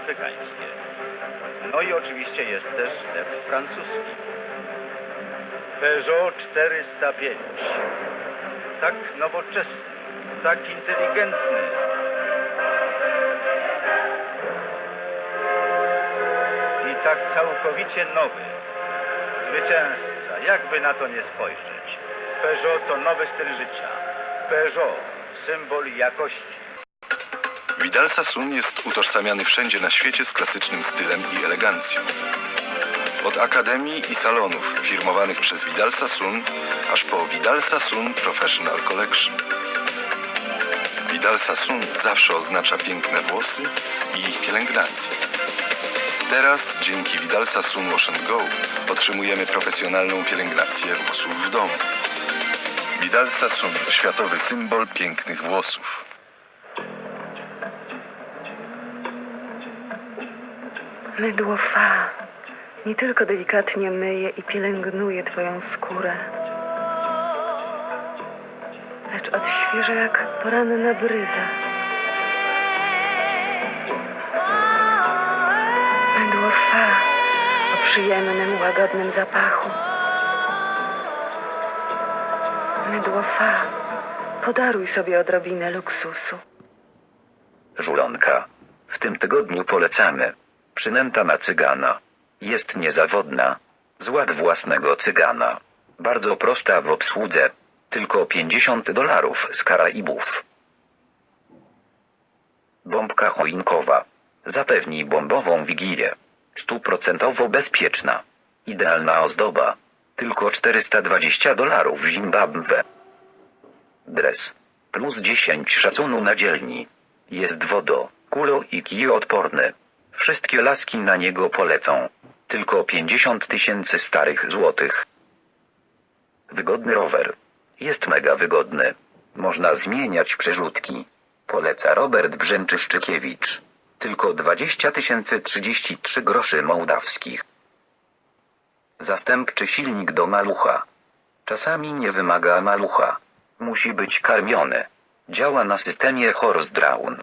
afrykańskie. No i oczywiście jest też step francuski. Peugeot 405. Tak nowoczesny, tak inteligentny. I tak całkowicie nowy. Zwycięzca, jakby na to nie spojrzeć. Peugeot to nowy styl życia. Peugeot, symbol jakości. Vidal Sassoon jest utożsamiany wszędzie na świecie z klasycznym stylem i elegancją. Od akademii i salonów firmowanych przez Vidal Sassoon, aż po Vidal Sassoon Professional Collection. Vidal Sassoon zawsze oznacza piękne włosy i ich pielęgnację. Teraz dzięki Vidal Sassoon Wash Go otrzymujemy profesjonalną pielęgnację włosów w domu. Vidal Sassoon, światowy symbol pięknych włosów. Mydło fa nie tylko delikatnie myje i pielęgnuje twoją skórę, lecz odświeża jak poranna bryza. Mydło fa o przyjemnym, łagodnym zapachu. Mydło fa podaruj sobie odrobinę luksusu. Żulonka. W tym tygodniu polecamy. Przynęta na cygana. Jest niezawodna. Złap własnego cygana. Bardzo prosta w obsłudze. Tylko 50 dolarów z Karaibów. Bombka choinkowa. Zapewni bombową wigilię. Stuprocentowo bezpieczna. Idealna ozdoba. Tylko 420 dolarów w Zimbabwe. Dres. Plus 10 szacunu na dzielni. Jest wodo, kulo i kijoodporny. Wszystkie laski na niego polecą. Tylko 50 tysięcy starych złotych. Wygodny rower. Jest mega wygodny. Można zmieniać przerzutki. Poleca Robert Brzęczyszczykiewicz. Tylko 20 tysięcy 33 groszy mołdawskich. Zastępczy silnik do malucha. Czasami nie wymaga malucha. Musi być karmiony. Działa na systemie Horse Drown.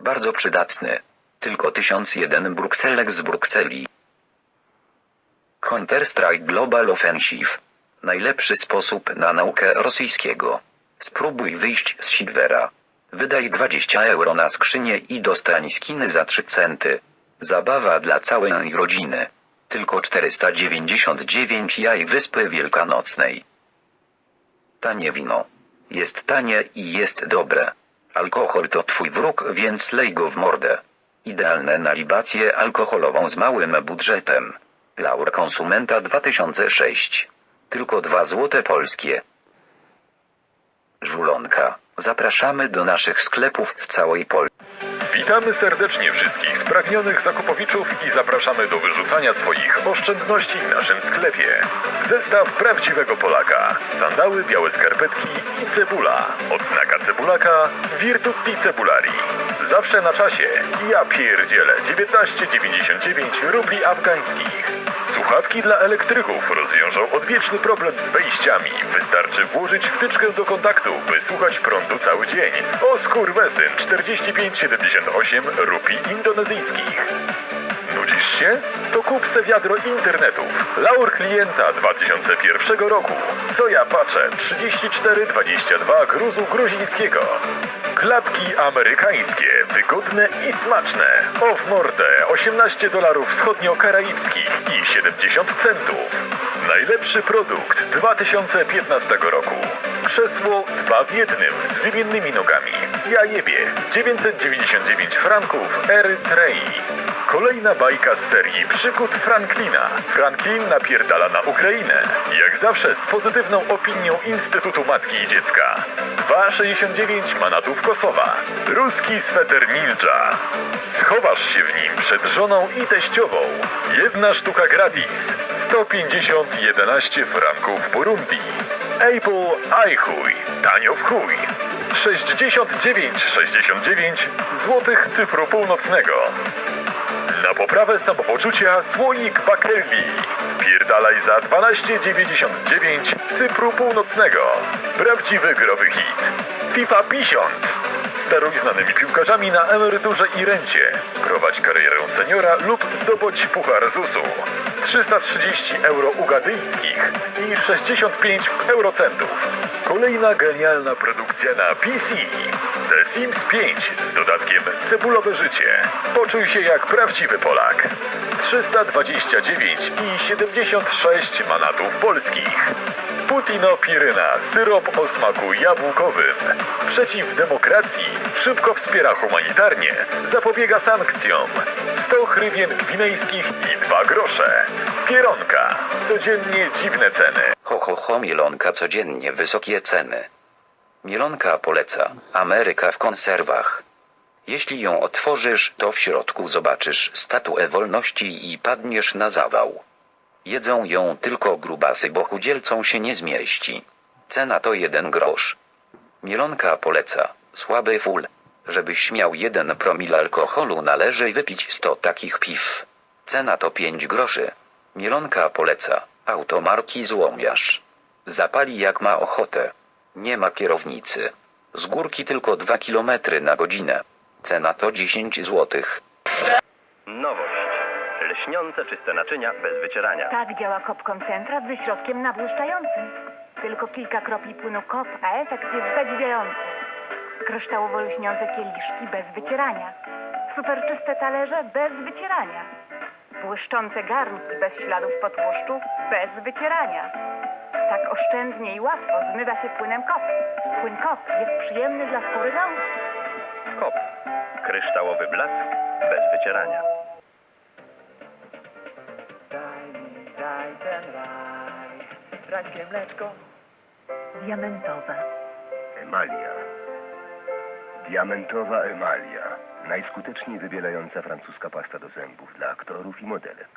Bardzo przydatny. Tylko 1001 brukselek z Brukseli. Counter-Strike Global Offensive. Najlepszy sposób na naukę rosyjskiego. Spróbuj wyjść z Silvera. Wydaj 20 euro na skrzynię i dostań skiny za 3 centy. Zabawa dla całej rodziny. Tylko 499 jaj Wyspy Wielkanocnej. Tanie wino. Jest tanie i jest dobre. Alkohol to twój wróg, więc lej go w mordę. Idealne na libację alkoholową z małym budżetem. Laur Konsumenta 2006. Tylko 2 złote polskie. Żulonka. Zapraszamy do naszych sklepów w całej Polsce. Witamy serdecznie wszystkich spragnionych zakupowiczów i zapraszamy do wyrzucania swoich oszczędności w naszym sklepie. Zestaw prawdziwego Polaka. Sandały, białe skarpetki i cebula. Odznaka cebulaka Virtuti Cebulari. Zawsze na czasie. Ja pierdzielę 19,99 rubli afgańskich. Słuchawki dla elektryków rozwiążą odwieczny problem z wejściami. Wystarczy włożyć wtyczkę do kontaktu, by słuchać prądu cały dzień. O skurwesyn 45,78 rupii indonezyjskich. Nudzisz się? To kup se wiadro internetów. Laur klienta 2001 roku. Co ja patrzę? 34,22 gruzu gruzińskiego. Klapki amerykańskie, wygodne i smaczne. O w mordę 18 dolarów wschodnio-karaibskich i 70 centów. Najlepszy produkt 2015 roku. Krzesło dwa w jednym z wymiennymi nogami. Ja jebie 999 franków Erytrei. Kolejna bajka z serii Przygód Franklina. Franklin napierdala na Ukrainę. Jak zawsze z pozytywną opinią Instytutu Matki i Dziecka. 2,69 manatów Kosowa. Ruski sweter ninja. Schowasz się w nim przed żoną i teściową. Jedna sztuka gratis. 150 11 franków Burundi. Apple iChuj. Tanio w chuj. 69,69 złotych cyfru północnego. Na poprawę samopoczucia słoik Bakelli. Pierdalaj za 12,99 Cypru Północnego. Prawdziwy growy hit. FIFA 50. Steruj znanymi piłkarzami na emeryturze i rencie. Prowadź karierę seniora lub zdobądź Puchar ZUS-u. 330 euro ugadyjskich i 65 eurocentów. Kolejna genialna produkcja na PC. The Sims 5 z dodatkiem Cebulowe Życie. Poczuj się jak prawdziwy Polak. 329 i 76 manatów polskich. Putino Piryna, syrop o smaku jabłkowym. Przeciw demokracji, szybko wspiera humanitarnie, zapobiega sankcjom. 100 hrywien gwinejskich i 2 grosze. Pieronka, codziennie dziwne ceny. Ho ho ho mielonka codziennie wysokie ceny. Mielonka poleca. Ameryka w konserwach. Jeśli ją otworzysz, to w środku zobaczysz statuę wolności i padniesz na zawał. Jedzą ją tylko grubasy, bo chudzielcom się nie zmieści. Cena to jeden grosz. Mielonka poleca. Słaby full. Żebyś miał jeden promil alkoholu należy wypić 100 takich piw. Cena to 5 groszy. Mielonka poleca. Automarki złomiarz. Zapali jak ma ochotę. Nie ma kierownicy. Z górki tylko 2 km na godzinę. Cena to 10 złotych. Nowość. Lśniące czyste naczynia bez wycierania. Tak działa kop koncentrat ze środkiem nabłyszczającym. Tylko kilka kropli płynu kop, a efekt jest zadziwiający. Kryształowo lśniące kieliszki bez wycierania. Superczyste talerze bez wycierania. Błyszczące garnki bez śladów po tłuszczu bez wycierania. Tak oszczędnie i łatwo zmywa się płynem kop. Płyn kop jest przyjemny dla skóry rąk. Kop. Kryształowy blask bez wycierania. Daj mi, daj ten raj, rajskie mleczko. Diamentowe. Emalia. Diamentowa emalia. Najskuteczniej wybielająca francuska pasta do zębów dla aktorów i modelek.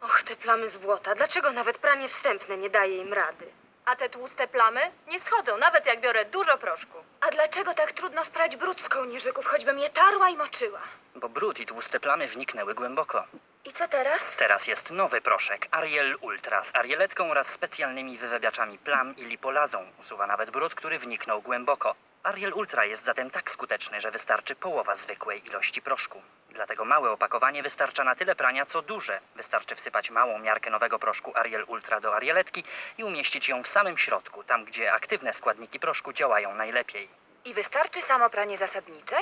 Och, te plamy z błota. Dlaczego nawet pranie wstępne nie daje im rady? A te tłuste plamy nie schodzą, nawet jak biorę dużo proszku. A dlaczego tak trudno sprać brud z kołnierzyków, choćbym je tarła i moczyła? Bo brud i tłuste plamy wniknęły głęboko. I co teraz? Teraz jest nowy proszek Ariel Ultra z arieletką oraz specjalnymi wywebiaczami plam i lipolazą. Usuwa nawet brud, który wniknął głęboko. Ariel Ultra jest zatem tak skuteczny, że wystarczy połowa zwykłej ilości proszku. Dlatego małe opakowanie wystarcza na tyle prania, co duże. Wystarczy wsypać małą miarkę nowego proszku Ariel Ultra do arieletki i umieścić ją w samym środku, tam gdzie aktywne składniki proszku działają najlepiej. I wystarczy samo pranie zasadnicze?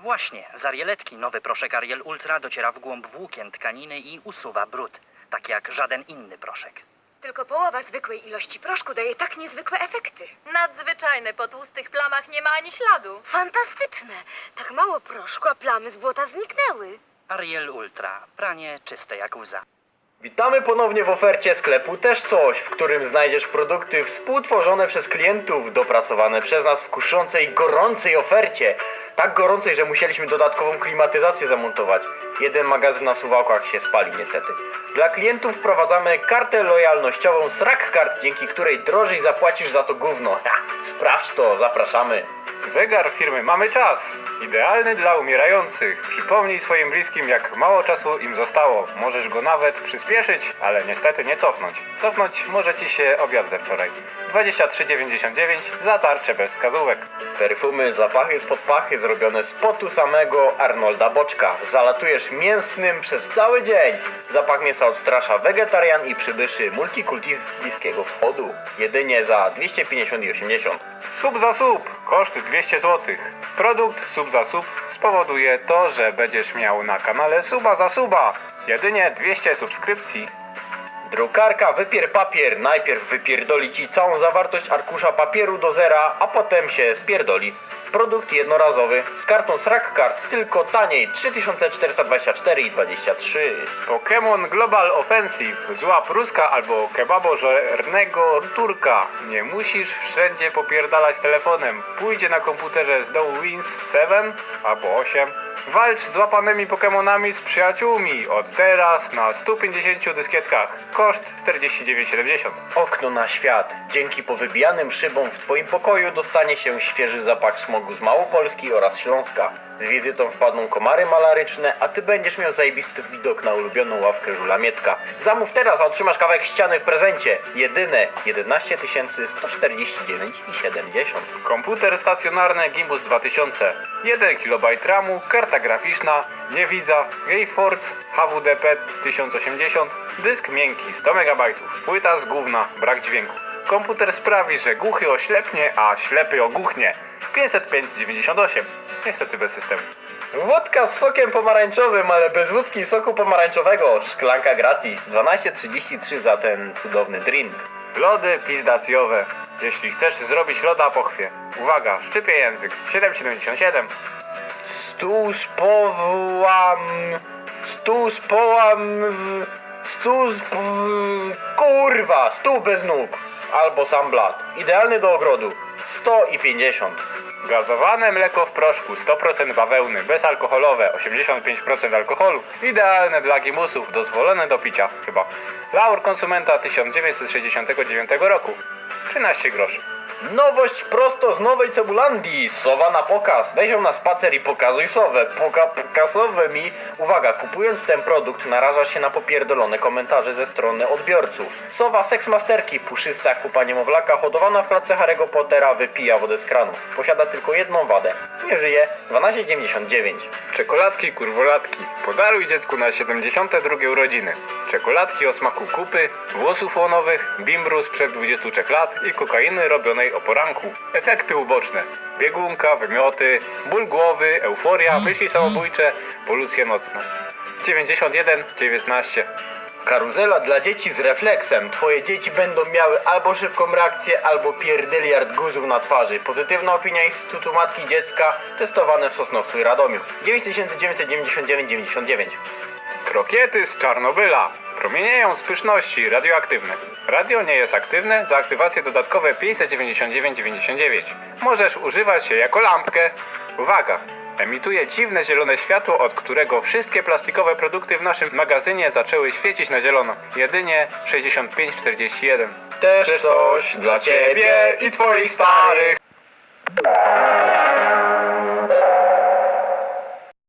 Właśnie, z arieletki nowy proszek Ariel Ultra dociera w głąb włókien tkaniny i usuwa brud, tak jak żaden inny proszek. Tylko połowa zwykłej ilości proszku daje tak niezwykłe efekty. Nadzwyczajne, po tłustych plamach nie ma ani śladu. Fantastyczne! Tak mało proszku, a plamy z błota zniknęły. Ariel Ultra, pranie czyste jak łza. Witamy ponownie w ofercie sklepu Też Coś, w którym znajdziesz produkty współtworzone przez klientów, dopracowane przez nas w kuszącej, gorącej ofercie. Tak gorącej, że musieliśmy dodatkową klimatyzację zamontować. Jeden magazyn na suwałkach się spalił niestety. Dla klientów wprowadzamy kartę lojalnościową Srak Card, dzięki której drożej zapłacisz za to gówno. Ha, sprawdź to, zapraszamy. Zegar firmy Mamy Czas. Idealny dla umierających. Przypomnij swoim bliskim, jak mało czasu im zostało. Możesz go nawet przyspieszyć, ale niestety nie cofnąć. Cofnąć może ci się obiad ze wczoraj. 23,99 za tarczę bez wskazówek. Perfumy, zapachy spod pachy zrobione z potu samego Arnolda Boczka. Zalatujesz mięsnym przez cały dzień. Zapach mięsa odstrasza wegetarian i przybyszy Bliskiego Wschodu. Jedynie za 250,80. Sub za sub. Koszt 200 zł. Produkt sub za sub spowoduje to, że będziesz miał na kanale suba za suba. Jedynie 200 subskrypcji. Drukarka wypier papier. Najpierw wypierdoli ci całą zawartość arkusza papieru do zera, a potem się spierdoli. Produkt jednorazowy z kartą Srak Card, tylko taniej 3424,23. Pokémon Global Offensive. Złap ruska albo kebabożernego turka. Nie musisz wszędzie popierdalać telefonem. Pójdzie na komputerze z dołu Wins 7 albo 8. Walcz z łapanymi Pokémonami z przyjaciółmi. Od teraz na 150 dyskietkach. Koszt 49,70. Okno na świat. Dzięki powybijanym szybom w Twoim pokoju dostanie się świeży zapach smogu z Małopolski oraz Śląska. Z wizytą wpadną komary malaryczne, a ty będziesz miał zajebisty widok na ulubioną ławkę żula Mietka. Zamów teraz, a otrzymasz kawałek ściany w prezencie. Jedyne 11 149,70. Komputer stacjonarny Gimbus 2000. 1 KB RAMu, karta graficzna, niewidza, GeForce HWDP 1080, dysk miękki 100 MB, płyta z gówna, brak dźwięku. Komputer sprawi, że głuchy oślepnie, a ślepy ogłuchnie. 505,98. Niestety bez systemu. Wódka z sokiem pomarańczowym, ale bez wódki i soku pomarańczowego. Szklanka gratis. 12,33 za ten cudowny drink. Lody pizdacjowe. Jeśli chcesz zrobić loda pochwie. Uwaga, szczypie język. 7,77. Stół z połam... Stół z połam... w- Stół z... Kurwa! Stół bez nóg. Albo sam blat. Idealny do ogrodu. 100 i 50. Gazowane mleko w proszku 100% bawełny, bezalkoholowe, 85% alkoholu. Idealne dla gimusów, dozwolone do picia chyba. Laur konsumenta 1969 roku. 13 groszy. Nowość prosto z Nowej Cebulandii. Sowa na pokaz. Weź ją na spacer i pokazuj sowę. Poka mi. Uwaga, kupując ten produkt narażasz się na popierdolone komentarze ze strony odbiorców. Sowa seksmasterki, puszysta jak kupa niemowlaka, hodowana w klatce Harry'ego Pottera, wypija wodę z kranu. Posiada tylko jedną wadę. Nie żyje. 12,99. Czekoladki kurwolatki. Podaruj dziecku na 72 urodziny. Czekoladki o smaku kupy, włosów łonowych, bimbru sprzed 23 lat i kokainy robionej o poranku. Efekty uboczne. Biegunka, wymioty, ból głowy, euforia, myśli samobójcze, polucje nocne. 91, 19. Karuzela dla dzieci z refleksem. Twoje dzieci będą miały albo szybką reakcję, albo pierdyliard guzów na twarzy. Pozytywna opinia Instytutu Matki i Dziecka, testowane w Sosnowcu i Radomiu. 9999,99. Krokiety z Czarnobyla. Promienieją z pyszności radioaktywne. Radio nie jest aktywne, za aktywację dodatkowe 599,99. Możesz używać je jako lampkę. Uwaga! Emituje dziwne zielone światło, od którego wszystkie plastikowe produkty w naszym magazynie zaczęły świecić na zielono. Jedynie 65,41. Też coś dla ciebie i twoich starych.